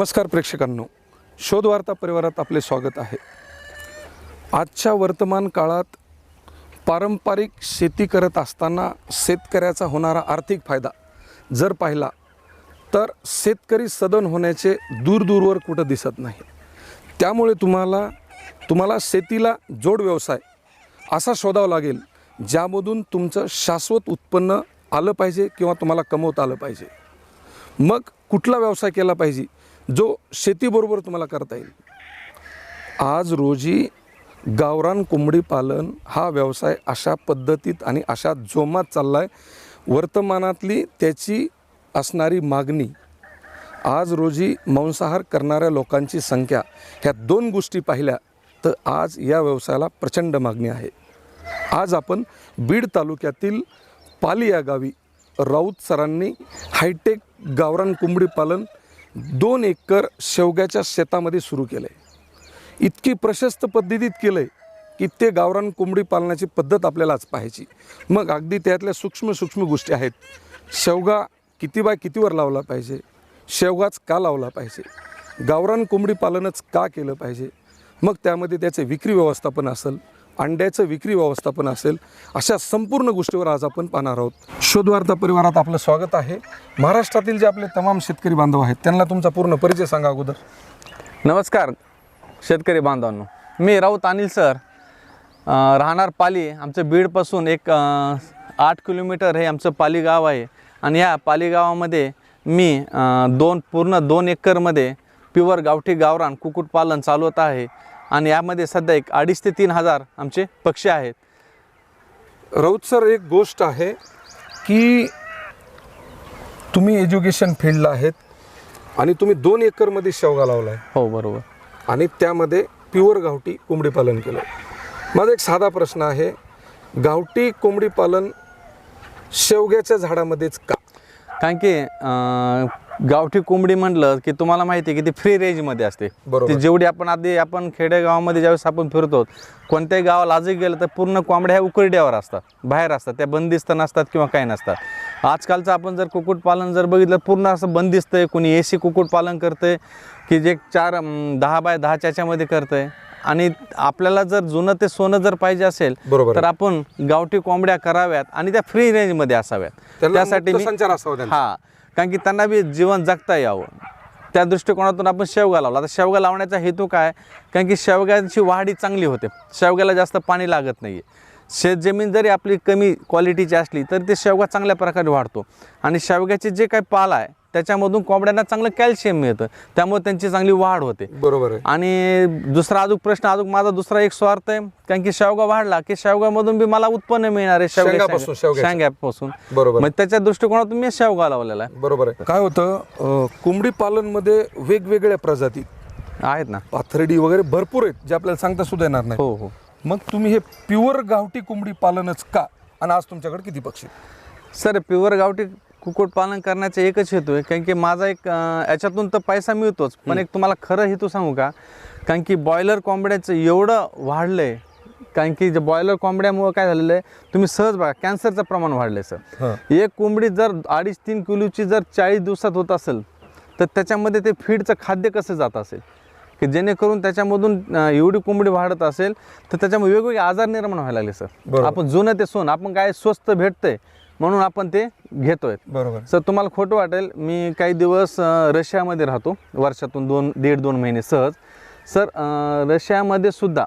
नमस्कार प्रेक्षकांनो. शोधवार्ता परिवारात आपले स्वागत आहे. आजच्या वर्तमान काळात पारंपरिक शेती करत असताना शेतकऱ्याचा होणारा आर्थिक फायदा जर पाहिला तर शेतकरी सदन होण्याचे दूरदूरवर कुठं दिसत नाही. त्यामुळे तुम्हाला तुम्हाला शेतीला जोड व्यवसाय असा शोधावा लागेल ज्यामधून तुमचं शाश्वत उत्पन्न आलं पाहिजे किंवा तुम्हाला कमवता आलं पाहिजे. मग कुठला व्यवसाय केला पाहिजे? जो शेतीबरोबर तुम्हाला करता येईल. आज रोजी गावरान कोंबडी पालन हा व्यवसाय अशा पद्धतीत आणि अशा जोमात चालला आहे वर्तमानातली त्याची असणारी मागणी आज रोजी मांसाहार करणाऱ्या लोकांची संख्या ह्या दोन गोष्टी पाहिल्या तर आज या व्यवसायाला प्रचंड मागणी आहे. आज आपण बीड तालुक्यातील पाली या गावी राऊत सरांनी हायटेक गावरान कोंबडी पालन दोन एकर शेवग्याच्या शेतामध्ये सुरू केलं आहे इतकी प्रशस्त पद्धतीत केलं आहे की ते गावरान कोंबडी पालनाची पद्धत आपल्याला आज पाहायची. मग अगदी त्यातल्या सूक्ष्म सूक्ष्म गोष्टी आहेत. शेवगा किती बाय कितीवर लावला पाहिजे? शेवगाच का लावला पाहिजे? गावरान कोंबडी पालनच का केलं पाहिजे? मग त्यामध्ये त्याचे विक्री व्यवस्थापन असेल अंड्याचं विक्री व्यवस्थापन असेल अशा संपूर्ण गोष्टीवर आज आपण पाहणार आहोत. शोधवार्ता परिवारात आपलं स्वागत आहे. महाराष्ट्रातील जे आपले तमाम शेतकरी बांधव आहेत त्यांना तुमचा पूर्ण परिचय सांगा अगोदर. नमस्कार शेतकरी बांधवांनो. मी राऊत अनिल सर. राहणार पाली आमचं बीडपासून एक आठ किलोमीटर हे आमचं पाली गाव आहे. आणि या पाली गावामध्ये मी दोन पूर्ण दोन एकरमध्ये प्युअर गावठी गावरान कुक्कुटपालन चालवत आहे. आणि यामध्ये सध्या एक अडीच ते तीन हजार आमचे पक्षी आहेत. राऊत सर एक गोष्ट आहे की तुम्ही एज्युकेशन फील्डला आहेत आणि तुम्ही दोन एकरमध्ये शेवगा लावला आहे हो बरोबर. आणि त्यामध्ये प्युअर गावठी कोंबडी पालन केलं माझा एक साधा प्रश्न आहे गावठी कोंबडी पालन शेवग्याच्या झाडामध्येच का? कारण की गावठी कोंबडी म्हटलं की तुम्हाला माहिती आहे की ती फ्री रेंजमध्ये असते. बरोबर. ती जेवढी आपण आधी आपण खेडेगावामध्ये ज्यावेळेस आपण फिरतो कोणत्याही गावाला आजही गेलं तर पूर्ण कोंबड्या ह्या उकरड्यावर असतात. बाहेर असतात. त्या बंदिस्त नसतात किंवा काही नसतात. आजकालचं आपण जर कुक्कुटपालन जर बघितलं पूर्ण असं बंदिस्त आहे. कोणी ए सी कुक्कुटपालन करतंय की जे चार अं, दहा बाय दहाच्या याच्यामध्ये करतंय. आणि आपल्याला जर जुनं ते सोनं जर पाहिजे असेल बरोबर. तर आपण गावठी कोंबड्या कराव्यात आणि त्या फ्री रेंजमध्ये असाव्यात. त्यासाठी मुक्त मी संचार असावा त्यांचा. हा. कारण की त्यांना बी जीवन जगता यावं. त्या दृष्टिकोनातून आपण शेवगा लावला. आता शेवगा लावण्याचा हेतू काय? कारण की शेवग्याची वाढी चांगली होते. शेवग्याला जास्त पाणी लागत नाही आहे शेतजमीन जरी आपली कमी क्वालिटीची असली तरी ते शेवगा चांगल्या प्रकारे वाढतो. आणि शेवग्याचे जे काही पाला आहे त्याच्यामधून कोंबड्यांना चांगलं कॅल्शियम मिळतं. त्यामुळे त्यांची चांगली वाढ होते. बरोबर आहे. आणि दुसरा अजून प्रश्न अजून माझा दुसरा एक स्वार्थ आहे. कारण की शेवगा वाढला की शेवगामधून बी मला उत्पन्न मिळणार आहे शेवग्या- शेंगापासून, शेवग्याच्या. शेंगापासून. बरोबर मग त्याच्या दृष्टिकोनातून मी शेवगा लावलेला आहे. बरोबर आहे. काय होतं कोंबडी पालनमध्ये वेगवेगळ्या प्रजाती आहेत ना. पाथर्डी वगैरे भरपूर आहेत जे आपल्याला सांगता सुद्धा येणार नाही. हो हो. मग तुम्ही हे प्युअर गावठी कोंबडी पालनच का? आणि आज तुमच्याकडे किती पक्षी? सर प्युअर गावठी कुक्कुटपालन करण्याचा एकच हेतू आहे. कारण की माझा एक याच्यातून तर पैसा मिळतोच. पण एक तुम्हाला खरं हेतू सांगू का? कारण की बॉयलर कोंबड्याचं एवढं वाढलं आहे कारण की जे बॉयलर कोंबड्यामुळं काय झालेलं आहे? तुम्ही सहज बघा कॅन्सरचं प्रमाण वाढलं आहे. सर एक कोंबडी जर अडीच तीन किलोची जर चाळीस दिवसात होत असेल तर त्याच्यामध्ये ते फीडचं खाद्य कसं जात असेल? की जेणेकरून त्याच्यामधून एवढी कोंबडी वाढत असेल तर त्याच्यामुळे वेगवेगळे आजार निर्माण व्हायला लागले सर. आपण जुनं ते सोन आपण काय स्वस्त भेटतंय म्हणून आपण ते घेतोय. बरोबर. सर तुम्हाला खोटं वाटेल मी काही दिवस रशियामध्ये राहतो. वर्षातून दोन दीड दोन महिने सहज. सर रशियामध्ये सुद्धा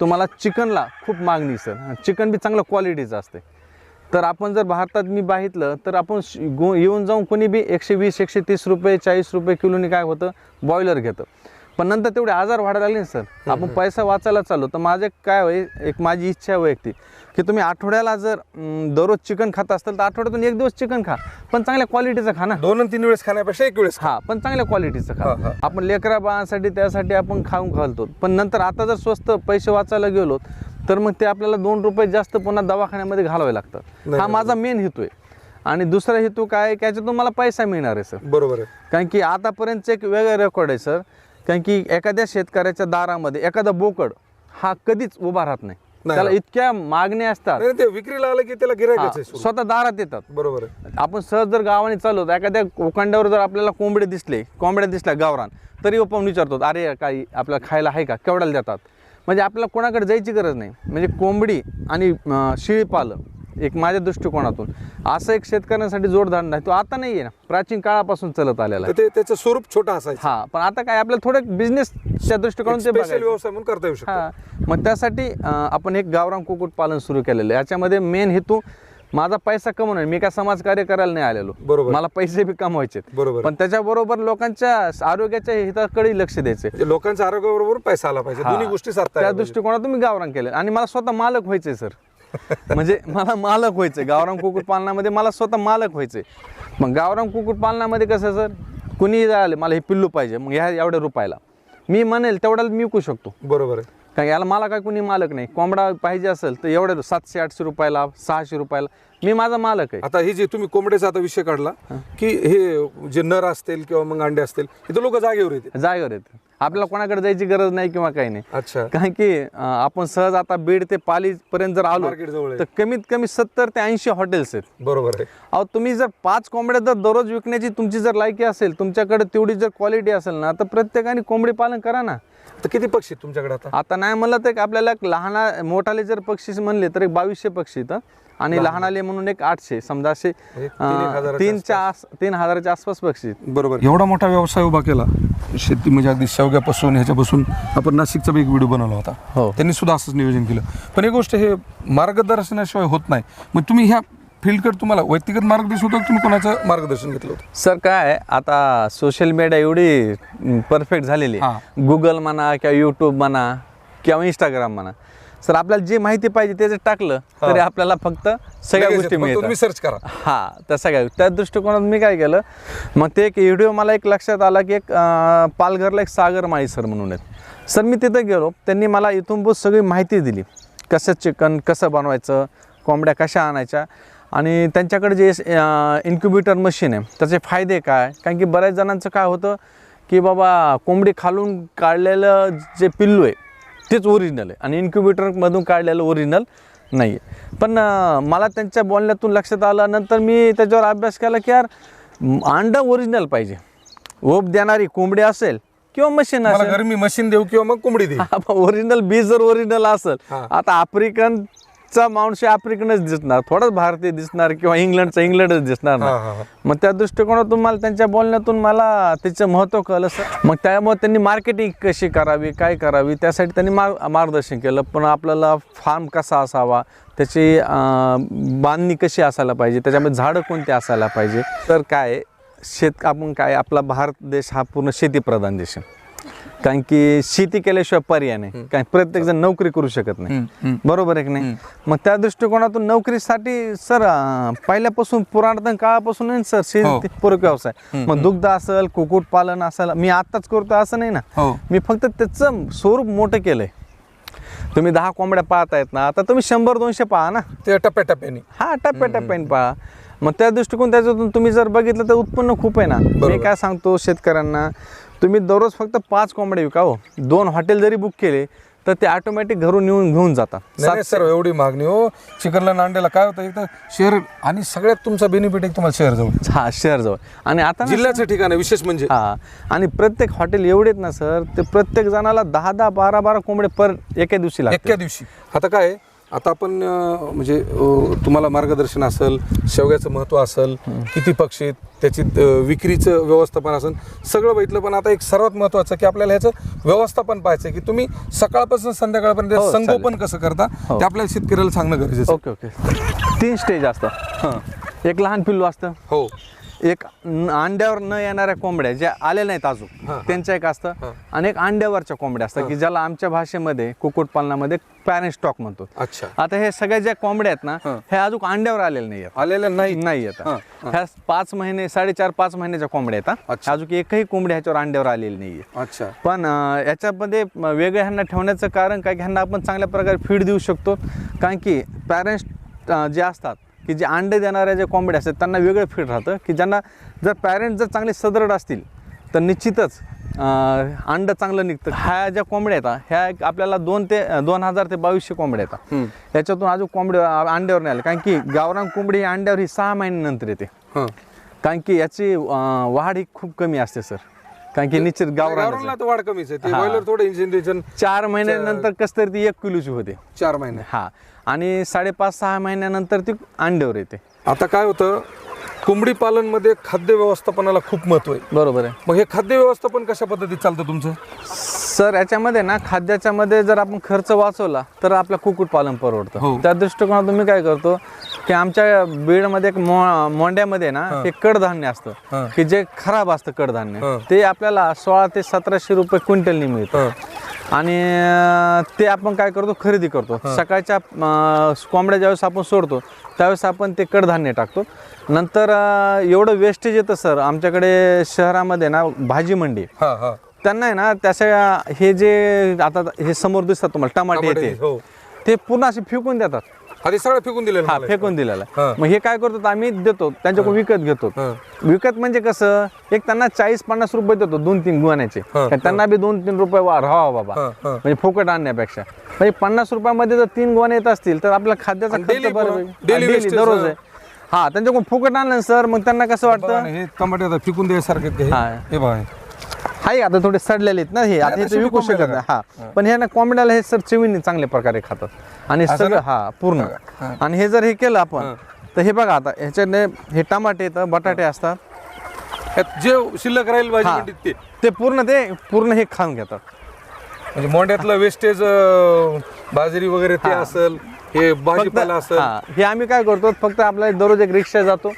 तुम्हाला चिकनला खूप मागणी सर चिकन बी चांगलं क्वालिटीचं असते. तर आपण जर भारतात मी पाहितलं तर आपण येऊन जाऊन कोणी बी एकशे वीस एकशे तीस रुपये चाळीस रुपये किलोनी काय होतं? बॉयलर घेतं. पण नंतर तेवढे आजार वाढायला लागले ना सर. आपण पैसा वाचायला चाललो तर माझे काय होय एक माझी इच्छा आहे वैयक्तिक की तुम्ही आठवड्याला जर दररोज चिकन खात असाल तर आठवड्यातून एक दिवस चिकन खा पण चांगल्या क्वालिटीचं खा ना. दोन तीन वेळेस खाण्यापेक्षा एक वेळेस खा. हा पण चांगल्या क्वालिटीचं खा. आपण लेकरा बाळांसाठी त्यासाठी आपण खाऊन घालतो. पण नंतर आता जर स्वस्त पैसे वाचायला गेलो तर मग ते आपल्याला दोन रुपये जास्त पुन्हा दवाखान्यामध्ये घालावे लागतात. हा माझा मेन हेतू आहे. आणि दुसरा हेतू काय की याच्यातून मला पैसा मिळणार आहे सर. बरोबर आहे. कारण की आतापर्यंतचं एक वेगळं रेकॉर्ड आहे सर. कारण की एखाद्या शेतकऱ्याच्या दारामध्ये एखादा बोकड हा कधीच उभा राहत नाही. नाही त्याला. इतक्या मागण्या असतात. नाही, ते विक्रीला आलं की त्याला हा, सुरू. स्वतः दारात येतात. बरोबर आहे. आपण सहज जर गावाने चाललो तर एखाद्या कोकांड्यावर जर आपल्याला कोंबडे दिसले कोंबड्या दिसल्या गावरान तरी आपण विचारतो अरे काही आपल्याला खायला आहे का? केवढ्याला देतात. म्हणजे आपल्याला कोणाकडे जायची गरज नाही. म्हणजे कोंबडी आणि अं, शेळीपालन एक माझ्या दृष्टिकोनातून. असं एक शेतकऱ्यांसाठी जोडधंदा नाही. तो आता नाही आहे ना. प्राचीन काळापासून चालत आलेला आहे. ते त्याचं स्वरूप छोटं असायचं. हा पण आता काय आपल्याला थोडं बिझनेसच्या दृष्टिकोनातून ते बघायचं. व्यवसाय म्हणून करता येऊ शकतो. हा मग त्यासाठी अं, आपण एक गावरान कुक्कुट पालन सुरू केलेलं आहे. याच्यामध्ये मेन हेतू माझा पैसा कमवणार मी काय समाजकार्य करायला नाही आलेलो. बरोबर. मला पैसे बी कमवायचे बरोबर. पण त्याच्याबरोबर लोकांच्या आरोग्याच्या हिताकडे लक्ष द्यायचे म्हणजे लोकांच्या आरोग्याबरोबर पैसा आला पाहिजे. दोन्ही गोष्टी साधता त्या आल्या पाहिजे. दृष्टिकोनातून मी गावरान केलं. आणि मला स्वतः मालक व्हायचंय सर. म्हणजे मला मालक व्हायचंय गावरान कुक्कुट पालनामध्ये मला स्वतः मालक व्हायचंय मग गावरान कुक्कुट पालनामध्ये कसं सर? कुणी आले मला हे पिल्लू पाहिजे. मग ह्या एवढ्या रुपयाला. मी म्हणेल तेवढ्याला मी विकू शकतो. बरोबर आहे. कारण याला मला काय कुणी मालक नाही. कोंबडा पाहिजे असेल तर एवढ्या सातशे आठशे रुपयाला सहाशे रुपयाला. मी माझा मालक आहे. आता ही जे तुम्ही कोंबड्याचा आता विषय काढला की हे जे नर असतील किंवा मग अंडे असतील इथं लोक जागेवर येते जागेवर येते आपल्याला कोणाकडे जायची गरज नाही किंवा काही नाही. अच्छा. कारण की आपण सहज आता बीड ते पाली पर्यंत जर आलो तर कमीत कमी सत्तर ते ऐंशी हॉटेल्स आहेत. बरोबर आहे. अहो तुम्ही जर पाच कोंबड्या जर दररोज विकण्याची तुमची जर लायकी असेल तुमच्याकडे तेवढी जर क्वालिटी असेल ना तर प्रत्येकाने कोंबडी पालन करा ना. तर किती पक्षी आहेत तुमच्याकडे आता? आता नाही म्हणलं तर एक आपल्याला एक लहान मोठाले जर पक्षी म्हणले तर एक बावीसशे पक्षी इथं आणि लहानाले म्हणून एक आठशे समजा असे म्हणजे तीन एक अं, हजाराच्या तीनच्या आस तीन हजाराच्या आसपास पक्षी आहेत. बरोबर. एवढा मोठा व्यवसाय उभा केला शेती म्हणजे अगदी शेवग्यापासून ह्याच्यापासून आपण नाशिकचा बी एक व्हिडिओ बनवला होता. हो. त्यांनी सुद्धा असंच नियोजन केलं. पण एक गोष्ट हे मार्गदर्शनाशिवाय होत नाही. मग तुम्ही ह्या फील्डकडे तुम्हाला? व्यक्तिगत मार्गदर्शन होतं तुम्ही कोणाचं मार्गदर्शन घेतलं होतं? सर काय आहे, आता सोशल मीडिया एवढी परफेक्ट झालेली हा. गुगल म्हणा किंवा यूट्यूब म्हणा किंवा इंस्टाग्राम म्हणा. सर आपल्याला जी माहिती पाहिजे ते जर टाकलं तरी आपल्याला फक्त सगळ्या गोष्टी मिळतात. सर्च करा. हा त्या सगळ्या त्या दृष्टिकोनात मी काय केलं मग ते एक व्हिडिओ मला एक लक्षात आला की एक पालघरला एक सागर माळी सर म्हणून आहेत. सर मी तिथं गेलो त्यांनी मला इथून बहुत सगळी माहिती दिली. कसं चिकन कसं बनवायचं कोंबड्या कशा आणायच्या आणि त्यांच्याकडे जे इन्क्युबेटर मशीन आहे त्याचे फायदे काय? कारण की बऱ्याच जणांचं काय होतं की बाबा कोंबडी खालून काढलेलं जे पिल्लू आहे तेच ओरिजिनल आहे. आणि इन्क्युबेटरमधून काढलेलं ओरिजिनल नाही आहे पण मला त्यांच्या बोलण्यातून लक्षात आलं नंतर मी त्याच्यावर अभ्यास केला की यार अंडं ओरिजिनल पाहिजे. ओप देणारी कोंबडी असेल किंवा मशीन असेल. गरमी मशीन देऊ किंवा मग कोंबडी देऊ. ओरिजिनल बी जर ओरिजिनल असेल. आता आफ्रिकनचा माणूस आफ्रिकनच दिसणार थोडाच भारतीय दिसणार किंवा इंग्लंडचा इंग्लंडच दिसणार ना. मग त्या दृष्टिकोनातून मला त्यांच्या बोलण्यातून मला त्याचं महत्त्व कळलं सर. मग त्यामुळे त्यांनी मार्केटिंग कशी करावी काय करावी त्यासाठी त्यांनी मार्ग मार्गदर्शन केलं. पण आपल्याला फार्म कसा असावा त्याची बांधणी कशी असायला पाहिजे त्याच्यामध्ये झाडं कोणती असायला पाहिजे तर काय शेत आपण काय आपला भारत देश हा पूर्ण शेतीप्रधान देश आहे. कारण की शेती केल्याशिवाय पर्याय नाही. कारण प्रत्येक जण नोकरी करू शकत नाही. बरोबर आहे की नाही? मग त्या दृष्टिकोनातून नोकरीसाठी सर पहिल्यापासून पुरातन काळापासून सर शेती पूरक व्यवसाय. मग दुग्ध असेल कुक्कुटपालन असेल मी आत्ताच करतो असं नाही ना? हो. मी फक्त त्याचं स्वरूप मोठं केलंय. तुम्ही दहा कोंबड्या पाहतायत ना आता तुम्ही शंभर दोनशे पहा ना. ते टप्प्याटप्प्याने. हा टप्प्याटप्प्याने पहा. मग त्या दृष्टिकोन त्याच्यातून तुम्ही जर बघितलं तर उत्पन्न खूप आहे ना. मी काय सांगतो शेतकऱ्यांना तुम्ही दररोज फक्त पाच कोंबडे विका हो. दोन हॉटेल जरी बुक केले तर ते ऑटोमॅटिक घरून येऊन घेऊन जातात. सर एवढी मागणी हो. चिकनला नांड्याला काय होतं एक तर शहर आणि सगळ्यात तुमचा बेनिफिट एक तुम्हाला शहर जवळ. हा शहर जवळ. आणि आता जिल्ह्याचं ठिकाण आहे विशेष म्हणजे. हा आणि प्रत्येक हॉटेल एवढे आहेत ना सर ते प्रत्येक जणाला दहा दहा बारा बारा कोंबडे पर एका दिवशी एका दिवशी. आता काय आहे, आता आपण म्हणजे तुम्हाला मार्गदर्शन असेल शेवग्याचं महत्त्व असेल किती पक्षी आहेत, त्याची विक्रीचं व्यवस्थापन असेल सगळं बघितलं पण आता एक सर्वात महत्त्वाचं की आपल्याला ह्याचं व्यवस्थापन पाहायचं की तुम्ही सकाळपासून संध्याकाळपर्यंत हो, संगोपन कसं करता हो. ते आपल्याला शेतकऱ्याला सांगणं गरजेचं आहे. ओके ओके तीन स्टेज असतं हं. एक लहान पिल्लू असतं हो एक न- अंड्यावर न येणाऱ्या कोंबड्या ज्या आलेल्या नाहीत अजून त्यांचं एक असतं. आणि एक अंड्यावरच्या कोंबड्या असतात की ज्याला आमच्या भाषेमध्ये कुक्कुटपालनामध्ये पॅरेंट स्टॉक म्हणतो. अच्छा. आता हे सगळ्या ज्या कोंबड्या आहेत ना हे. अजून अंड्यावर आलेले नाही आहेत. आलेल्या नाही नाही येतात ह्या पाच महिने साडेचार पाच महिन्याच्या कोंबड्या आहेत अच्छा. अजून एकही कोंबडी ह्याच्यावर अंड्यावर आलेली नाहीये अच्छा. पण अं, याच्यामध्ये म, वेगळं ह्यांना ठेवण्याचं कारण काय की ह्यांना आपण चांगल्या प्रकारे फीड देऊ शकतो. कारण की पॅरेंट्स जे असतात की जे अंडे देणाऱ्या जे कोंबड्या असतात त्यांना वेगळं फीड राहतं. की ज्यांना जर पॅरेंट्स जर चांगले सदृढ असतील तर निश्चितच अंड चांगलं निघतं. ह्या ज्या कोंबड्या येतात ह्या आपल्याला दोन ते दोन हजार ते बावीसशे कोंबड्या येतात याच्यातून अजून कोंबड्या अंड्यावर नाही आल्या कारण की गावरान कोंबडी ही अंड्यावर ही सहा महिन्यानंतर येते. कारण की याची वाढ ही खूप कमी असते सर. कारण की निश्चित गावरान गावरानला तर वाढ कमीच आहे. थोडं इंजेक्शन चार महिन्यानंतर कस तरी ती एक किलोची होते. चार महिने. हा. आणि साडेपाच सहा महिन्यानंतर ती अंड्यावर येते. आता काय होतं कोंबडी पालनमध्ये खाद्य व्यवस्थापनाला खूप महत्त्व आहे. बरोबर आहे. मग हे खाद्य व्यवस्थापन कशा पद्धतीत चालतं तुमचं? सर याच्यामध्ये ना खाद्याच्या मध्ये जर आपण खर्च वाचवला तर आपलं कुक्कुटपालन हो. परवडतं. त्या दृष्टिकोनातून मी काय करतो की आमच्या बीडमध्ये एक मो- मोंड्यामध्ये ना एक कडधान्य हा. असतं की जे खराब असतं हा. कडधान्य ते आपल्याला सोळा ते सतराशे रुपये क्विंटलनी मिळतं. हं. आणि अं, ते आपण काय करतो खरेदी करतो. सकाळच्या अं, कोंबड्या ज्यावेळेस आपण सोडतो त्यावेळेस आपण ते कडधान्य टाकतो. नंतर एवढं वेस्टेज येतं सर आमच्याकडे शहरामध्ये ना भाजी मंडी त्यांना आहे ना त्याच्या हे जे आता हे समोर दिसतात तुम्हाला टमाटे टमाटे, येते हो. ते पूर्ण असे फेकून देतात. आधी सगळं फेकून दिलेलं हा मला. फेकून दिलेला हा. आहे. मग हे काय करतो आम्ही देतो त्यांच्याकडून विकत घेतो हा. विकत म्हणजे कसं एक त्यांना चाळीस पन्नास रुपये देतो दोन तीन गुवाण्याचे हा, कारण त्यांना बी दोन तीन रुपये वा राहावा बाबा हा, हा. म्हणजे फुकट आणण्यापेक्षा म्हणजे पन्नास रुपयामध्ये जर तीन गुवाने येत असतील तर आपला खाद्याचा आणि खर्च daily बरं पुन्हा, होईल. daily हा, daily, wastage, दररोज. आहे हा त्यांच्याकडून फुकट आणलं सर मग त्यांना कसं बघा वाटतं ना, हे टमाटे आता फेकून द्यायसारखे आहेत का हे? हा. हे बघा हाय आता थोडे सडलेले आहेत ना हे आता हे विकू शकत नाही. हा पण हे ना कोंबड्याला हे सर चवीने चांगल्या प्रकारे खातात. आणि सगळं हा पूर्ण. आणि हे जर हे केलं आपण तर हे बघा आता ह्याच्याने हे टमाटे येतं बटाटे असतात. जे शिल्लक राहील भाजी. मंडीत ते. ते पूर्ण ते पूर्ण हे खाऊन घेतात. म्हणजे मोंड्यातलं वेस्टेज बाजरी वगैरे ते असेल हे भाजीपाला असेल. हा आम्ही काय करतो फक्त आपला दररोज एक रिक्षा जातो.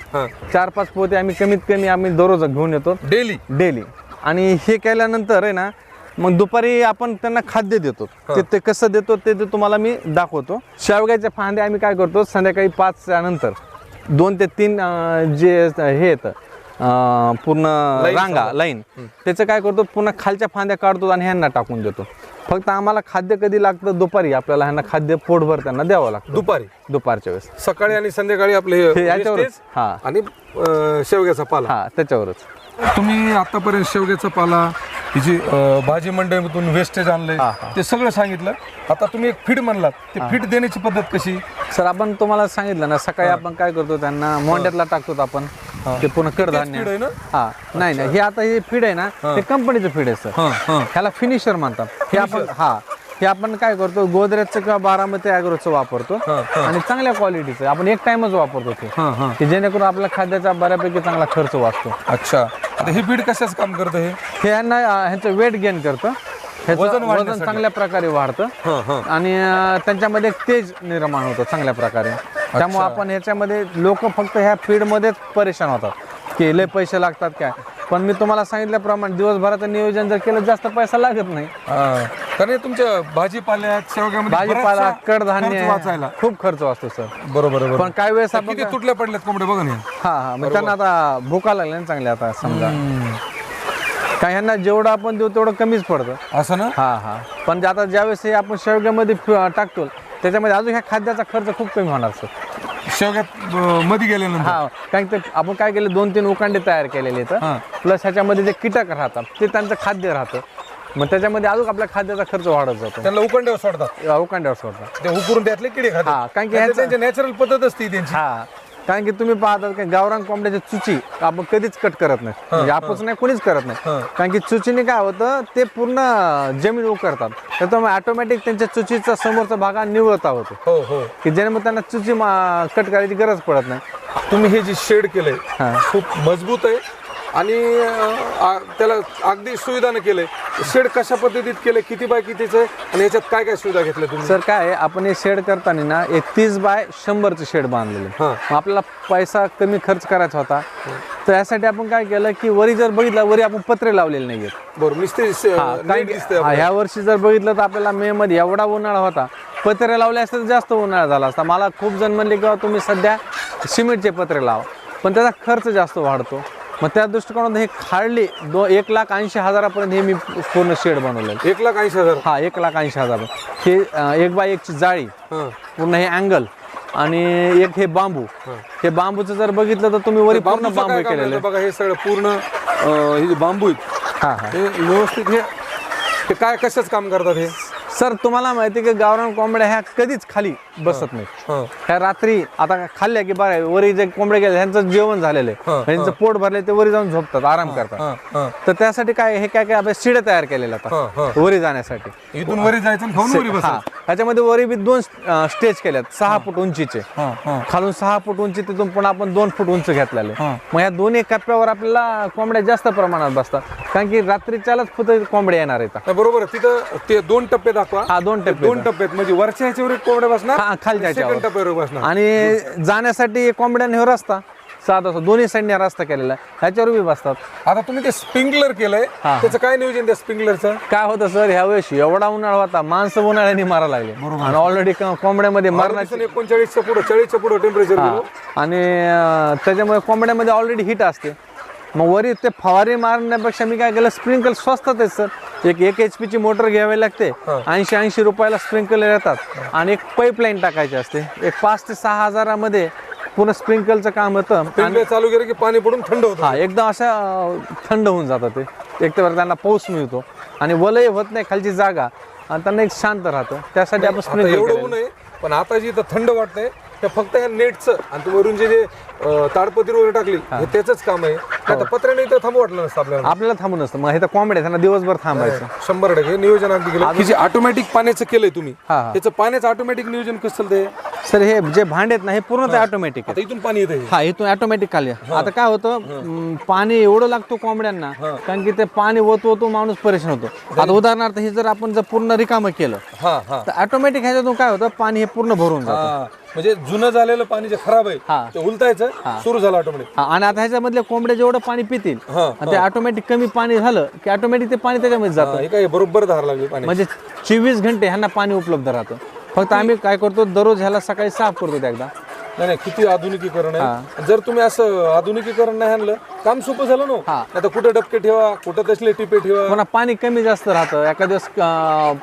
चार पाच पोते आम्ही कमीत कमी आम्ही दररोज घेऊन येतो. डेली डेली आणि हे केल्यानंतर आहे ना मग दुपारी आपण त्यांना खाद्य देतो. ते ते कसं देतो ते ते तुम्हाला मी दाखवतो. शेवग्याच्या फांद्या आम्ही काय करतो संध्याकाळी पाचच्या नंतर दोन ते तीन अं, जे हे येतं अं, पूर्ण रांगा लाईन. त्याचं काय करतो पुन्हा खालच्या फांद्या काढतो आणि ह्यांना टाकून देतो. फक्त आम्हाला खाद्य कधी लागतं दुपारी आपल्याला ह्यांना खाद्य पोटभर त्यांना द्यावं लागतं. दुपारी? दुपारच्या वेळेस. सकाळी आणि संध्याकाळी आपले हे हे याच्यावरच. हा. आणि अं, शेवग्याचा पाला. हा त्याच्यावरच. तुम्ही आतापर्यंत शेवग्याचा पाला ही जी अं, भाजी वेस्टेज आणलंय ते सगळं सांगितलं. आता तुम्ही एक फीड म्हणलात ते फीड देण्याची पद्धत कशी? सर आपण तुम्हाला सांगितलं ना सकाळी आपण काय करतो त्यांना मोंड्यातला टाकतो आपण ते पुन्हा feed कडधान्य. आहे ना? हा नाही नाही हे आता हे फीड आहे ना हे. कंपनीचं फीड आहे सर. हां हां. ह्याला फिनिशर म्हणतात. हे आपण हा. हे आपण काय करतो गोदरेजचं किंवा बारामती अॅग्रोचं वापरतो. आणि चांगल्या क्वालिटीचं. आपण एक टाइमच वापरतो ते. की जेणेकरून आपल्या खाद्याचा बऱ्यापैकी चांगला खर्च वाचतो. अच्छा. आता हे फीड कशाच काम करतं हे? हे यांना ह्याचं वेट गेन करतं. ह्याचं वजन वजन वाढण्यासाठी. चांगल्या प्रकारे वाढतं. आणि अं, त्यांच्यामध्ये एक तेज निर्माण होतं चांगल्या प्रकारे. त्यामुळे आपण ह्याच्यामध्ये लोक फक्त ह्या फीडमध्येच परेशान होतात. की लय पैसे लागतात काय? पण मी तुम्हाला सांगितल्याप्रमाणे दिवसभराचं नियोजन जर केलं जास्त पैसा लागत नाही. हां. कारण तुमच्या भाजीपाल्यात शेवग्यामध्ये भाजीपाला बराचसा खर्च कडधान्य वाचायला. खूप खर्च वाचतो सर. बरोबर बरोबर. पण काय वेळेस आपण किती तुटल्या पडल्यात कोंबडे बघा ना. हा हा. मग त्यांना आता भूका लागल्या ना चांगल्या आता समजा. काय ह्यांना जेवढं आपण देऊ तेवढं कमीच पडतं. असं ना? हा हा. पण जे आता ज्यावेळेस हे आपण शेवग्यामध्ये फि- टाकतो त्याच्यामध्ये अजून ह्या खाद्याचा खर्च खूप कमी होणार सर. शेवग्यात अं, मध्ये गेल्यानंतर? हा. कारण ते आपण काय केलं दोन तीन उकांडे तयार केलेले हा. आहेत प्लस ह्याच्यामध्ये जे कीटक राहतात ते त्यांचं खाद्य राहतं. मग त्याच्यामध्ये अजून आपल्या खाद्याचा खर्च वाढत जातो. त्यांना उकंड्यावर सोडतात. उकांड्यावर सोडतात. ते उकरून त्यातले किडे हा, खातात कारण की त्यांचं- ह्याचं- त्यांची नॅचरल पद्धत असते त्यांची. हा कारण की तुम्ही पाहतात की गावरान कोंबड्याची चुची आपण कधीच कट करत नाही. म्हणजे आपच नाही कोणीच करत नाही. कारण की चुचीने काय होतं ते पूर्ण जमीन उकरतात. त्याच्यामुळे ऑटोमॅटिक त्यांच्या चुचीचा समोरचा भाग हा निवळता होतो. हो हो. की ज्यामुळे त्यांना चुची कट करायची गरज पडत नाही. तुम्ही हे जे शेड केलंय हा. खूप मजबूत आहे. आणि आ- त्याला अगदी सुविधानं केलंय शेड कशा पद्धतीत केलंय किती बाय कितीचं आहे आणि ह्याच्यात काय काय सुविधा घेतल्या तुम्ही? सर काय आहे, आपण हे शेड करताना ना एक तीस बाय शंभरचं शेड बांधलेलं आहे. हां. मग आपल्याला पैसा कमी खर्च करायचा होता. तर यासाठी आपण काय केलं की वरी जर बघितलं वरी आपण पत्रे लावलेले नाही आहेत बरं दिसतंय हा, ह्या वर्षी जर बघितलं तर आपल्याला मे मध्ये एवढा उन्हाळा होता. पत्रे लावले असते तर जास्त उन्हाळा झाला असता. मला खूप जण म्हणले की "बाबा तुम्ही सध्या सिमेंटचे पत्रे लावा. पण त्याचा खर्च जास्त वाढतो. मग त्या दृष्टिकोनात हे हार्डली दो एक लाख ऐंशी हजारापर्यंत हे मी पूर्ण शेड बनवलेलं एक लाख ऐंशी हजार? हा एक लाख ऐंशी हजार हे एक बाय एकची जाळी पूर्ण हे अँगल आणि एक हे बांबू. हे. बांबूचं जर बघितलं तर तुम्ही वरी पूर्ण बांबू केलेलं? बघा हे सगळं पूर्ण हे जे बांबू आहेत हा. हा व्यवस्थित हे हे काय कशाच काम करतात हे? सर तुम्हाला माहिती आहे की गावरान कोंबड्या ह्या कधीच खाली बसत नाही हां. ह्या रात्री आता खाल्ल्या की बरं वरी जे कोंबडे गेले त्यांचं जेवण झालेलं आहे. त्यांचं पोट भरले ते वरी जाऊन झोपतात आराम करतात. तर त्यासाठी काय हे काय काय आपण शिड्या तयार केलेल्या आता वरी जाण्यासाठी. इथून वरी जायचं खाऊन वरी ह्याच्यामध्ये वरी बी दोन स्टेज केल्यात. सहा फूट उंचीचे. हां हां. खालून सहा फूट उंची तिथून पण आपण दोन फूट उंच घेतलेले. मग या दोन्ही कप्प्यावर आपल्याला कोंबड्या जास्त प्रमाणात बसतात. कारण की रात्रीच्यालाच फुट कोंबड्या येणार आहेत. बरोबर. तिथं ते दोन टप्पे दाखवा. हा दोन टप्पे. दोन टप्प्यात म्हणजे वरच्या ह्याच्यावर कोंबड्या बसणार खालच्या टप्प्यावर बसणार. आणि जाण्यासाठी कोंबड्याने हे साधा असा दोन्ही साईडने रस्ता केलेला आहे. ह्याच्यावर बी बसतात. आता तुम्ही ते स्प्रिंकलर केलंय हा. त्याचं काय नियोजन त्या स्प्रिंकलरचं काय होतं सर ह्या वेळेस एवढा उन्हाळा होता माणसं उन्हाळ्याने मारा लागले. आणि ऑलरेडी कोंबड्यामध्ये मरणाची एकोणचाळीसच्या पुढे चाळीसच्या पुढे टेम्परेचर हा. आणि अं, त्याच्यामुळे कोंबड्यामध्ये ऑलरेडी हिट असते. मग वरी ते फवारी मारण्यापेक्षा मी काय केलं स्प्रिंकल स्वस्तात आहे सर. एक एक एच पीची मोटर घ्यावी लागते. ऐंशी ऐंशी रुपयाला स्प्रिंकलर येतात. आणि एक पाईपलाईन टाकायची असते. एक पाच ते सहा हजारामध्ये पूर्ण स्प्रिंकलचं काम होतं. स्प्रिंकलर चालू केलं की पाणी पडून थंड होतं. हा एकदम अशा थंड होऊन जातं ते. एक तर त्यांना पाऊस मिळतो आणि वलय होत नाही खालची जागा. आणि त्यांना एक शांत राहतं. त्यासाठी आपण स्प्रिंकल एवढं ऊन आहे पण आता जी इथं थंड वाटतंय ते फक्त ह्या नेटचं. आणि वरून जे जे ताडपत्री वगैरे टाकली हे. त्याच काम आहे. आता पत्र्याने इथं थांबू वाटलं नसतं आपल्याला. आपल्याला थांबून असतं मग हे तर कोंबड्या त्यांना दिवसभर थांबायचं. शंभर टक्के. नियोजन अगदी केलं. की जे ऑटोमॅटिक पाण्याचं केलंय तुम्ही हा, हा. त्याचं पाण्याचं ऑटोमॅटिक नियोजन कसं चालतंय? सर हे जे भांडे आहेत ना हे पूर्ण ते ऑटोमॅटिक आहे आता इथून पाणी येतं हे. हा इथून ऑटोमॅटिक खाली आहे. आता काय होतं म, पाणी एवढं लागतो कोंबड्यांना कारण की ते पाणी ओतू ओतू माणूस परेशान होतो. आता उदाहरणार्थ हे जर आपण जर पूर्ण रिकामं केलं हा हा. तर ऑटोमॅटिक ह्याच्यातून काय होतं पाणी हे पूर्ण भरून जातं. हा. म्हणजे जुनं झालेलं पाणी जे खराब आहे हा. ते उलटायचं सुरू झालं ऑटोमॅटिक आणि आता ह्याच्यामधल्या कोंबड्या जेवढं पाणी पितील हा, आणि ते ऑटोमॅटिक कमी पाणी झालं की ऑटोमॅटिक ते पाणी त्याच्यामध्ये जातं. हे काय बरोबर धार लागली पाणी म्हणजे चोवीस घंटे ह्यांना पाणी उपलब्ध राहतं. फक्त आम्ही काय करतो दररोज ह्याला सकाळी साफ करतो एकदा. नाही नाही किती आधुनिकीकरण आहे. जर तुम्ही असं आधुनिकीकरण नाही आणलं काम सोपं झालं ना हा. आता कुठं डबके ठेवा कुठं तसले टिपे ठेवा. पाणी कमी जास्त राहतं. एका दिवस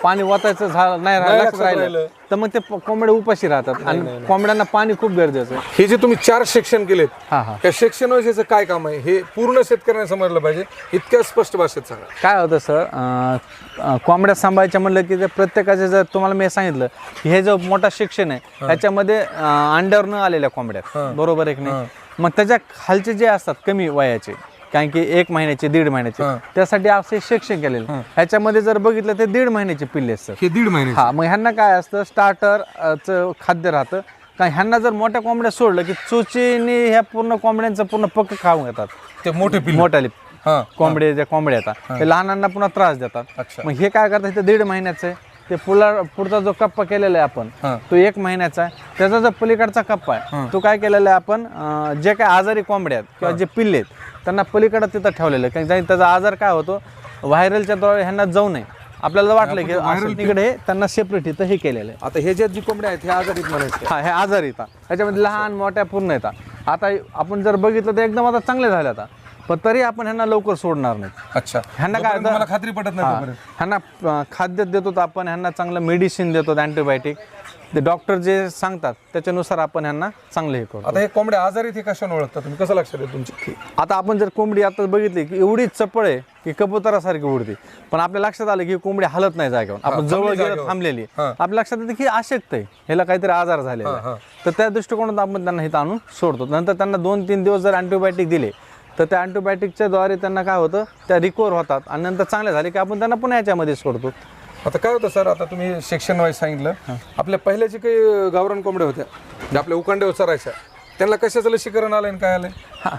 पाणी वाचायचं झालं नाही राहिलं, तर मग ते कोंबड्या उपाशी राहतात. आणि कोंबड्यांना पाणी खूप गरजेचं आहे. हे जे तुम्ही चार सेक्शन केलेत हा हा. त्या सेक्शन वाईज काय काम आहे? हे पूर्ण शेतकऱ्यांना समजलं पाहिजे. इतक्या स्पष्ट भाषेत सांगा. काय होतं सर? अं, कोंबड्या सांभाळायच्या म्हणलं की ते प्रत्येकाचे जर तुम्हाला मी सांगितलं की हे जो मोठा शिक्षण आहे त्याच्यामध्ये अं, अंड्यावर न आलेल्या कोंबड्या. बरोबर आहे की नाही? मग त्याच्या खालचे जे असतात कमी वयाचे कारण की एक महिन्याचे दीड महिन्याचे. त्यासाठी असे शिक्षण केलेले. ह्याच्यामध्ये जर बघितलं ते दीड महिन्याचे पिल्ले हे दीड महिने हा मग ह्यांना काय असतं? स्टार्टर च खाद्य राहतं. कारण ह्यांना जर मोठ्या कोंबड्या सोडलं की चोचीने ह्या पूर्ण कोंबड्यांचं पूर्ण पक्क खाऊन घेतात. ते मोठे पिल्ले. मोठाले हा कोंबडे ज्या कोंबड्या येतात ते लहानांना पुन्हा त्रास देतात. अच्छा. मग हे काय करतात? ते दीड महिन्याचं आहे. ते पुला पुढचा जो कप्पा केलेला आहे आपण हा. तो एक महिन्याचा आहे. त्याचा जो पलीकडचा कप्पा आहे तो काय केलेला आहे आपण अं, जे काय आजारी कोंबड्या आहेत किंवा जे पिल्ले आहेत त्यांना पलीकडं तिथं ठेवलेलं आहे. कारण त्याचा आजार काय होतो व्हायरलच्या द्वारे ह्यांना जाऊ नये. आपल्याला वाटलं की असं तिकडे त्यांना सेपरेट इथं हे केलेलं आहे. आता हे जे जी कोंबड्या आहेत हे आजारीत म्हणायचे. हा हे आजार येतात त्याच्यामध्ये लहान मोठ्या पूर्ण येतात आता आपण जर बघितलं तर एकदम आता चांगले झाले आता. पण तरी आपण ह्यांना लवकर सोडणार नाही. अच्छा. ह्यांना काय मला खात्री पटत नाही. ह्यांना खाद्य देतो आपण ह्यांना चांगलं मेडिसिन देतो अँटीबायोटिक ते डॉक्टर जे सांगतात त्याच्यानुसार आपण ह्यांना चांगलं हे करतो. आता हे कोंबड्या आजारीत हे कशाने ओळखता तुम्ही कसं लक्षात येईल तुमची? आता आपण जर कोंबडी आता बघितली की एवढी चपळ आहे की कबुतरासारखी उडते. पण आपल्या लक्षात आलं की ही कोंबडी हलत नाही जागेवर. आपण जवळ गेलो. थांबलेली हा. आपल्या लक्षात येतं की अशक्त आहे. ह्याला काहीतरी आजार झालेला हा, तर त्या दृष्टिकोनात आपण त्यांना इथं आणून सोडतो. नंतर त्यांना दोन तीन दिवस जर अँटीबायोटिक दिले तर त्या अँटीबायोटिकच्या द्वारे त्यांना काय होतं त्या रिकवर होतात. आणि नंतर चांगले झाले की आपण त्यांना पुन्हा याच्यामध्ये सोडतो. आता काय होतं सर आता तुम्ही सेक्शन वाईज सांगितलं आपल्या पहिल्याचे काही गावरान कोंबड्या होत्या ज्या आपल्या उकांड्यावर चरायच्या त्यांना कशाचं लसीकरण आणि काय आलंय? हा.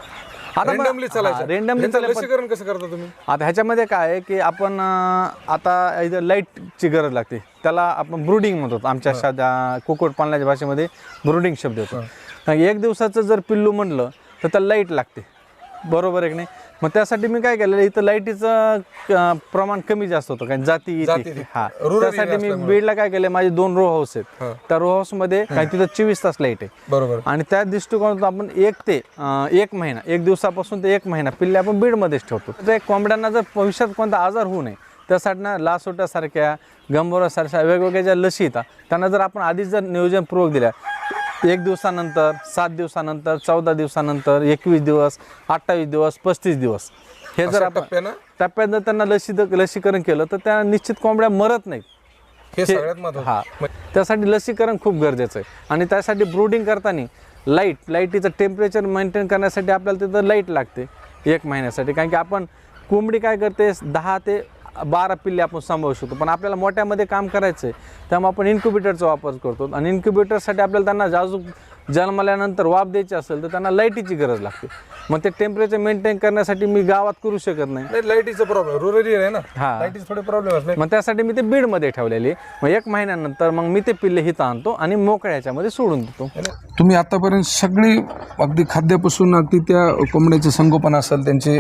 आता चालायचं चालायचं. लसीकरण कसं करता तुम्ही? आता ह्याच्यामध्ये काय आहे की आपण आता इथं लाईटची गरज लागते. त्याला आपण ब्रुडिंग म्हणतो. आमच्या सध्या कुक्कुट पालनाच्या भाषेमध्ये ब्रुडिंग शब्द होतो एक दिवसाचं जर पिल्लू म्हणलं तर त्याला लाइट लागते. बरोबर आहे की नाही? मग त्यासाठी मी काय केलेलं इथं लाईटीचं प्रमाण कमी जास्त होतं कारण जाती येते. हा. त्यासाठी मी. बीडला काय केलं माझे दोन रो हाऊस आहेत. त्या रो हाऊसमध्ये काही तिथं चोवीस तास लाइट आहे. बरोबर. आणि त्या दृष्टिकोनातून आपण एक ते एक महिना एक दिवसापासून ते एक महिना पिल्ले आपण बीडमध्येच ठेवतो. तर एक कोंबड्यांना जर भविष्यात कोणता आजार होऊ नये त्यासाठी ना लासोट्यासारख्या गंभोरासारख्या वेगवेगळ्या ज्या लसी येतात त्यांना जर आपण आधीच जर नियोजनपूर्वक दिल्या एक दिवसानंतर सात दिवसानंतर चौदा दिवसानंतर एकवीस दिवस अठ्ठावीस दिवस पस्तीस दिवस. हे जर आपण टप्प्यानं? जर त्यांना लसी लसीकरण केलं तर त्या निश्चित कोंबड्या मरत नाहीत. हे सगळ्यात महत्वाचं हा. त्यासाठी लसीकरण खूप गरजेचं आहे. आणि त्यासाठी ब्रूडिंग करताना लाइट लाईटीचं टेम्परेचर मेंटेन करण्यासाठी आपल्याला तिथं लाइट लागते एक महिन्यासाठी. कारण की आपण कोंबडी काय करते दहा ते बारा पिल्ले आपण सांभाळू शकतो. पण आपल्याला मोठ्यामध्ये काम करायचं आहे त्यामुळे आपण इन्क्युबेटरचा वापर करतो. आणि इन्क्युबेटरसाठी आपल्याला त्यांना जाजूक जन्मल्यानंतर वाफ द्यायची असेल तर त्यांना लाईटीची गरज लागते. मग ते टेम्परेचर मेंटेन करण्यासाठी मी गावात करू शकत नाही. नाही लाईटीचा प्रॉब्लेम रुरल एरिया आहे ना. हा. लाईटीचे थोडे प्रॉब्लेम असले. मग त्यासाठी मी ते बीडमध्ये ठेवलेली. मग एक महिन्यानंतर मग मी ते पिल्ले हिथं आणतो आणि मोकळ्या ह्याच्यामध्ये सोडून देतो. तुम्ही आतापर्यंत सगळी अगदी खाद्यापासून अगदी त्या कोंबड्याचे संगोपन असेल त्यांचे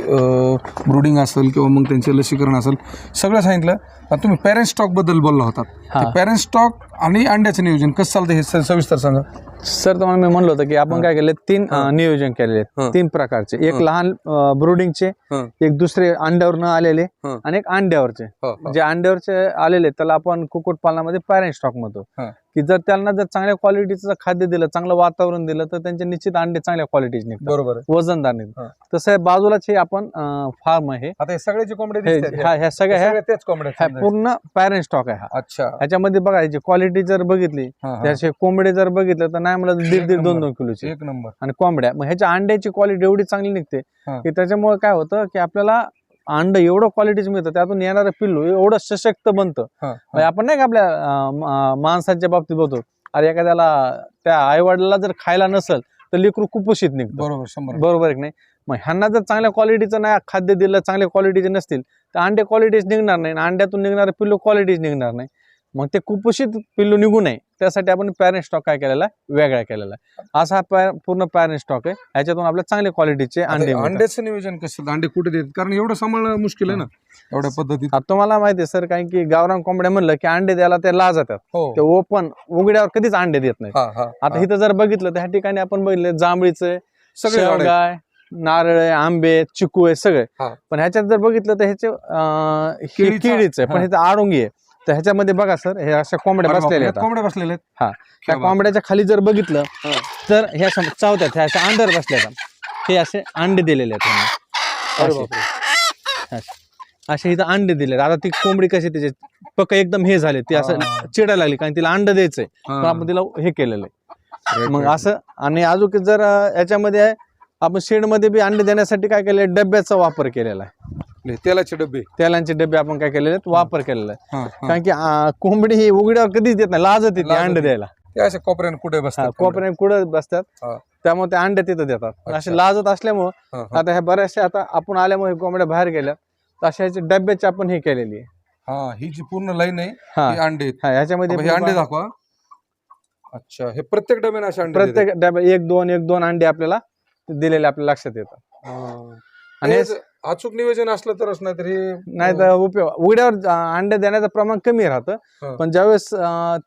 ब्रुडिंग असेल किंवा मग त्यांचे लसीकरण असेल सगळं सांगितलं. आता तुम्ही पॅरेंट स्टॉकबद्दल बोलला होता. पॅरेंट स्टॉक आणि अंड्याचं नियोजन कसं चालतं हे स- सविस्तर सांगा. सर तुम्हाला मी म्हणलं होतं की आपण काय केले तीन अं, नियोजन केलेले आहेत. तीन प्रकारचे एक लहान ब्रुडिंगचे हं. एक दुसरे अंड्यावरनं आलेले हं. आणि एक अंड्यावरचे हो, हो. जे अंड्यावरचे आलेले आहेत, त्याला आपण कुक्कुटपालनामध्ये पॅरेंट स्टॉक म्हणतो हं. की जर त्यांना जर चांगल्या क्वालिटीचं खाद्य दिलं चांगलं वातावरण दिलं तर त्यांचे निश्चित अंडे चांगल्या क्वालिटीचे निघतात. बरोबर वजनदार. निघतात. तसं बाजूलाच हे आपण फार्म आहे. आता हे सगळ्याचे कोंबडे हे- दिसतात ह्या सगळ्या त्याच कोंबड्या पूर्ण पॅरेंट स्टॉक आहे हा. अच्छा. ह्याच्यामध्ये बघा याची क्वालिटी जर बघितली. त्याचे कोंबडे जर बघितलं तर नाही मला दीड दीड दोन दोन किलोचे. एक नंबर. आणि कोंबड्या मग ह्याच्या अंड्याची क्वालिटी एवढी चांगली निघते. की त्याच्यामुळे काय होतं की आपल्याला अंड एवढं क्वालिटीच मिळतं त्यातून येणारं पिल्लू एवढं सशक्त बनतं. म्हणजे आपण नाही का आपल्या माणसांच्या बाबतीत बघतो अरे एखाद्याला त्या आई वडिलाला जर खायला नसेल तर लेकरू कुपोषित निघतं. बरोबर शंभर बरोबर नाही? मग ह्यांना जर चांगल्या क्वालिटीचं नाही खाद्य दिलं चांगल्या क्वालिटीचे नसतील तर अंडे क्वालिटीज निघणार नाही आणि अंड्यातून निघणारे पिल्लू क्वालिटीज निघणार नाही. मग ते कुपोषित पिल्लू निघू नये. त्यासाठी आपण पॅरेंट स्टॉक काय केलेला आहे? वेगळा केलेला आहे. असा हा पूर्ण पॅरेंट स्टॉक आहे. ह्याच्यातून आपल्या चांगल्या क्वालिटीचे अंडे. अंड्याचं नियोजन कसं? अंडे कुठे देतात? कारण एवढं सांभाळणं मुश्किल आहे ना. एवढ्या पद्धतीत. आता तुम्हाला माहिती आहे सर कारण की गावरान कोंबड्या म्हणलं की अंडे द्यायला ते लाजतात. हो. ते ओपन उघड्यावर कधीच अंडे देत नाहीत. हा हा आता इथं जर बघितलं तर ह्या ठिकाणी आपण बघितले जांभळीचे सगळे. शेवगाय नारळ आहे आंबे चिकू आहे सगळे. पण ह्याच्यात जर बघितलं तर ह्याचे केळीचा- आहे पण हा. ह्याचं आडोंगी आहे. तर ह्याच्यामध्ये बघा सर हे अशा कोंबड्या बसलेल्या आहेत कोंबड्या बसलेल्या आहेत हा त्या. कोंबड्याच्या खाली जर बघितलं. तर ह्या चावत्यात ह्या अशा अंडर बसल्या आहेत. हे असे अंडे दिलेले आहेत. असे. इथं अंडे दिले आता ती कोंबडी कशी त्याचे पक्क एकदम हे झाले ती असं. चिडायला लागली कारण तिला अंड द्यायचंय पण. आपण तिला हे केलेलं आहे मग. असं आणि अजून जर याच्यामध्ये आहे, आपण शेडमध्ये बी अंडे देण्यासाठी काय केलं डब्याचा वापर केलेला आहे तेलाचे डबे. तेलांचे डबे आपण काय केलेले आहेत? वापर केलेला आहे हा, हा. कारण की कोंबडी ही उघड्यावर कधीच देत नाही लाजत येते लाजत अंडे येते. द्यायला. ते असे कोपऱ्याने कुठे बसतात कोपऱ्याने कुठं बसतात? हा. त्यामुळे ते अंडे तिथं देतात. अच्छा. असे लाजत असल्यामुळं हा, हा. आता ह्या बऱ्याचशा आता आपण आल्यामुळे कोंबड्या बाहेर गेल्या तर अशा ह्याचे डब्याची आपण हे केलेली आहे. हा ही जी पूर्ण लाईन आहे हा. ही अंडे आहेत. हा ह्याच्यामध्ये हे अंडे दाखवा. अच्छा हे प्रत्येक डब्याने असे अंडे प्रत्येक डब्या एक दोन एक दोन अंडे आपल्याला दिलेले आपल्या लक्षात येतात. आणि अचूक नियोजन असलं तरच नाही तर हे नाही तर उपयोग उघड्यावर अंडे देण्याचं प्रमाण कमी हा. राहतं पण ज्यावेळेस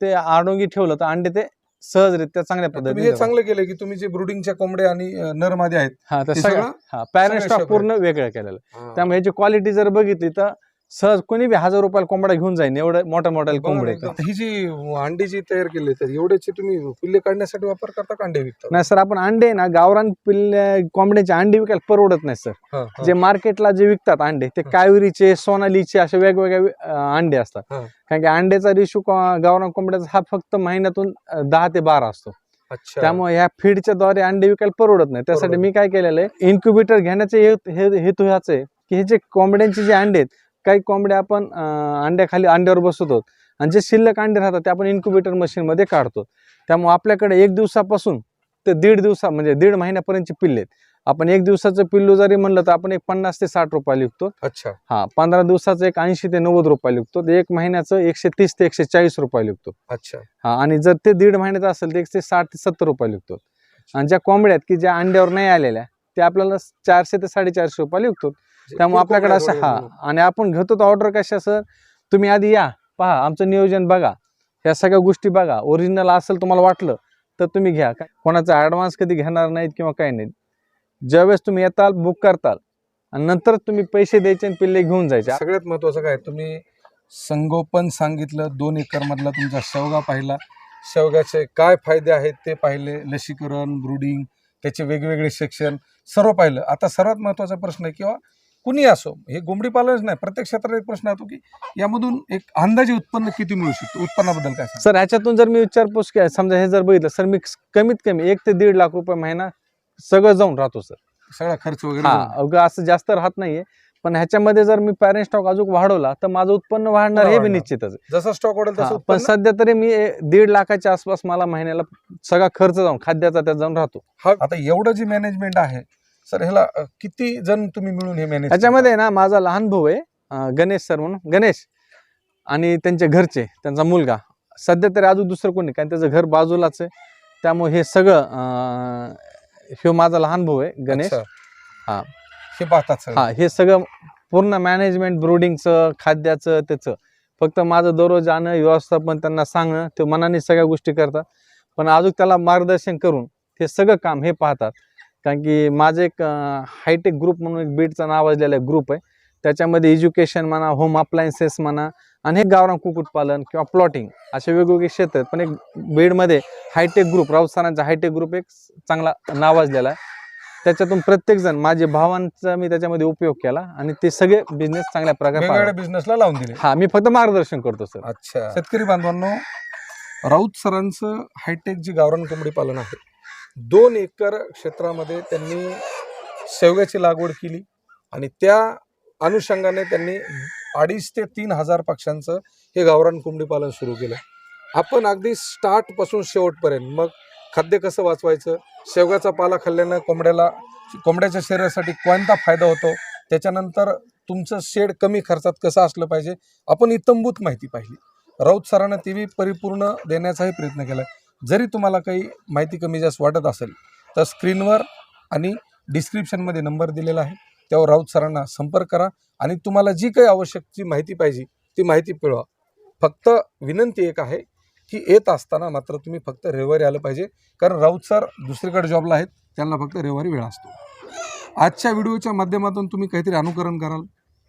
ते आडोंगी ठेवलं तर अंडे ते सहजरित्या चांगल्या पद्धतीने हे. चांगलं केलं की तुम्ही जे ब्रुडिंगच्या कोंबड्या आणि अं, नरमध्ये आहेत हा तर सगळं हा पॅरेंट स्टॉक. पूर्ण वेगळं केलेलं. त्यामुळे याची क्वालिटी जर बघितली तर सहज कोणी बी हजार रुपयाला कोंबडा घेऊन जाईल एवढं मोठ्या मोठ्या कोंबडे. ही जी अंडी जी तयार केली तर एवढ्याचे तुम्ही पिल्ले काढण्यासाठी वापर करता का अंडे विकता? नाही सर आपण अंडे ना गावरान पिल्ले कोंबड्याचे अंडे विकायला परवडत नाही सर. हा, हा. जे मार्केटला जे विकतात अंडे ते कावेरीचे सोनालीचे असे वेगवेगळे अं, अंडे असतात. हा. कारण की अंड्याचा रेशो गावरान कोंबड्याचा हा फक्त महिन्यातून अं, दहा ते बारा असतो. अच्छा. त्यामुळे ह्या फीडच्या द्वारे अंडे विकायला परवडत नाही. त्यासाठी मी काय केलेलं आहे इन्क्युबेटर घेण्याचे हे- हे- हेतू ह्याच आहे की हे जे कोंबड्यांचे जे अंडे आहेत काही कोंबड्या आपण अंड्याखाली अंड्यावर बसवतो. आणि जे शिल्लक अंडे राहतात ते आपण इन्क्युबेटर मशीनमध्ये काढतो. त्यामुळे आपल्याकडे एक दिवसापासून ते दीड दिवसा म्हणजे दीड महिन्यापर्यंतचे पिल्ले आहेत. आपण एक दिवसाचं पिल्लू जरी म्हणलं तर आपण एक पन्नास ते साठ रुपयाला विकतो. अच्छा. हा पंधरा दिवसाचं एक ऐंशी ते नव्वद रुपयाला विकतो. एक महिन्याचं एकशे तीस ते एकशे चाळीस रुपयाला विकतो. अच्छा. हा आणि जर ते दीड महिन्याचं असेल तर एकशे साठ ते सत्तर रुपयाला विकतो. आणि ज्या कोंबड्या आहेत की ज्या अंड्यावर नाही आलेल्या ते आपल्याला चारशे ते साडेचारशे रुपयाला विकतो. त्यामुळे आपल्याकडे असं हा आणि आपण घेतो तर ऑर्डर कशा सर तुम्ही आधी या पहा आमचं नियोजन बघा. ह्या सगळ्या गोष्टी बघा. ओरिजिनल असेल तुम्हाला वाटलं तर तुम्ही घ्या. काय कोणाचा ॲडव्हान्स कधी घेणार नाहीत किंवा काही नाही ज्यावेळेस तुम्ही येताल बुक करताल आणि नंतर तुम्ही पैसे द्यायचे आणि पिल्ले घेऊन जायचे. सगळ्यात महत्वाचं काय तुम्ही संगोपन सांगितलं दोन एकर मधला तुमचा शेवगा पाहिला. शेवग्याचे काय फायदे आहेत ते पाहिले लसीकरण ब्रुडिंग त्याचे वेगवेगळे सेक्शन सर्व पाहिलं. आता सर्वात महत्त्वाचा प्रश्न आहे किंवा कुणी असो हे कोंबडी पालनच नाही. प्रत्येक क्षेत्रात एक प्रश्न येतो की यामधून एक अंदाजे उत्पन्न किती मिळू शकतं? उत्पन्नाबद्दल काय? सर ह्याच्यातून जर मी विचारपूस केली समजा हे जर बघितलं सर मी कमीत कमी एक ते दीड लाख रुपये महिना सगळं जाऊन राहतो सर. सगळा खर्च वगैरे हा असं जास्त राहत नाहीये. पण ह्याच्यामध्ये जर मी पॅरेंट स्टॉक अजून वाढवला तर माझं उत्पन्न वाढणार हे. निश्चितच. जसा स्टॉक वाढेल तसं पण सध्या तरी मी दीड लाखाच्या आसपास मला महिन्याला सगळा खर्च जाऊन खाद्याचा त्यात जाऊन राहतो. आता एवढं जे मॅनेजमेंट आहे सर ह्याला किती जण तुम्ही मिळून हे मॅनेज ह्याच्यामध्ये ना माझा लहान भाऊ आहे गणेश सर म्हणून गणेश आणि त्यांचे घरचे त्यांचा मुलगा. सध्या तरी अजून दुसरं कोणी कारण त्याचं घर बाजूलाच आहे. त्यामुळे हे सगळं ह्यो माझा लहान भाऊ आहे गणेश. हा. हे पाहतात सर हा हे सगळं पूर्ण मॅनेजमेंट ब्रोडिंगचं खाद्याचं त्याचं. फक्त माझं दररोज जाणं व्यवस्थापन त्यांना सांगणं ते मनाने सगळ्या गोष्टी करतात. पण अजून त्याला मार्गदर्शन करून हे सगळं काम हे पाहतात. कारण की माझं एक हायटेक ग्रुप म्हणून एक बीडचा नावाजलेला ग्रुप आहे. त्याच्यामध्ये एज्युकेशन म्हणा होम अप्लायन्सेस म्हणा आणि हे गावरान कुक्कुटपालन किंवा प्लॉटिंग असे वेगवेगळे क्षेत्र आहेत. पण एक बीडमध्ये हायटेक ग्रुप राऊत सरांचा हायटेक ग्रुप एक चांगला नावाजलेला आहे. त्याच्यातून प्रत्येक जण माझे भावांचा मी त्याच्यामध्ये उपयोग केला आणि ते सगळे बिझनेस चांगल्या प्रकारे. बिझनेसला लावून दिले. हा मी फक्त मार्गदर्शन करतो सर. अच्छा. शेतकरी बांधवांनो राऊत सरांचं हायटेक जी गावरान कोंबडी पालन आहे दोन एकर क्षेत्रामध्ये त्यांनी शेवग्याची लागवड केली आणि त्या अनुषंगाने त्यांनी अडीच ते तीन हजार पक्ष्यांचं हे गावरान कोंबडी पालन सुरू केलं. आपण अगदी स्टार्टपासून शेवटपर्यंत मग खाद्य कसं वाचवायचं? शेवगाचा पाला खाल्ल्यानं कोंबड्याला कोंबड्याच्या शरीरासाठी कोणता फायदा होतो? त्याच्यानंतर तुमचं शेड कमी खर्चात कसं असलं पाहिजे? आपण इतंभूत माहिती पाहिली. राऊत सरांना ती परिपूर्ण देण्याचाही प्रयत्न केला. जरी तुम्हाला काही माहिती कमी जास्त वाटत असेल तर स्क्रीनवर आणि डिस्क्रिप्शनमध्ये नंबर दिलेला आहे. त्यावर राऊत सरांना संपर्क करा आणि तुम्हाला जी काही आवश्यक जी माहिती पाहिजे ती माहिती पिळवा फक्त विनंती एक आहे की येत असताना मात्र तुम्ही फक्त रविवारी आलं पाहिजे. कारण राऊत सर दुसरीकडे जॉबला आहेत त्यांना फक्त रविवारी वेळ असतो. आजच्या व्हिडिओच्या माध्यमातून तुम्ही काहीतरी अनुकरण कराल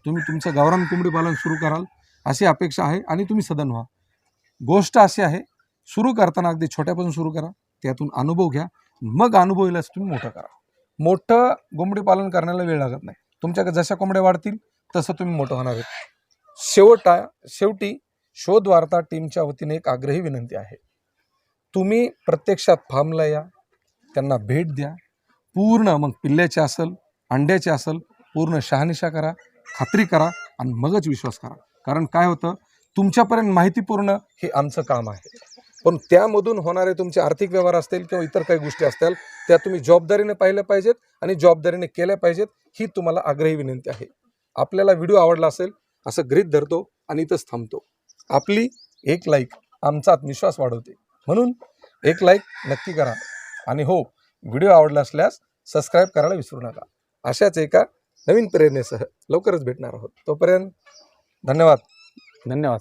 तुम्ही तुमचं गावरान कोंबडी पालन सुरू कराल अशी अपेक्षा आहे आणि तुम्ही सदन व्हा. गोष्ट अशी आहे सुरू करताना अगदी छोट्यापासून सुरू करा त्यातून अनुभव घ्या. मग अनुभव येईलच तुम्ही मोठं करा. मोठं कोंबडी पालन करण्याला वेळ लागत नाही. तुमच्याकडे जशा कोंबड्या वाढतील तसं तुम्ही मोठं होणार आहेत. शेवटा शेवटी शोध वार्ता टीमच्या वतीने एक आग्रही विनंती आहे. तुम्ही प्रत्यक्षात फार्मला या त्यांना भेट द्या. पूर्ण मग पिल्ल्याचे असेल अंड्याचे असेल पूर्ण शहानिशा करा खात्री करा आणि मगच विश्वास करा. कारण काय होतं? तुमच्यापर्यंत माहितीपूर्ण हे आमचं काम आहे. पण त्यामधून होणारे तुमचे आर्थिक व्यवहार असतील किंवा इतर काही गोष्टी असतील त्या तुम्ही जबाबदारीने पाहिल्या पाहिजेत आणि जबाबदारीने केल्या पाहिजेत ही तुम्हाला आग्रही विनंती आहे. आपल्याला व्हिडिओ आवडला असेल असं गृहीत धरतो आणि इथंच थांबतो. आपली एक लाईक आमचा आत्मविश्वास वाढवते. म्हणून एक लाईक नक्की करा. आणि हो व्हिडिओ आवडला असल्यास सबस्क्राईब करायला विसरू नका. अशाच एका नवीन प्रेरणेसह लवकरच भेटणार आहोत. तोपर्यंत धन्यवाद. धन्यवाद.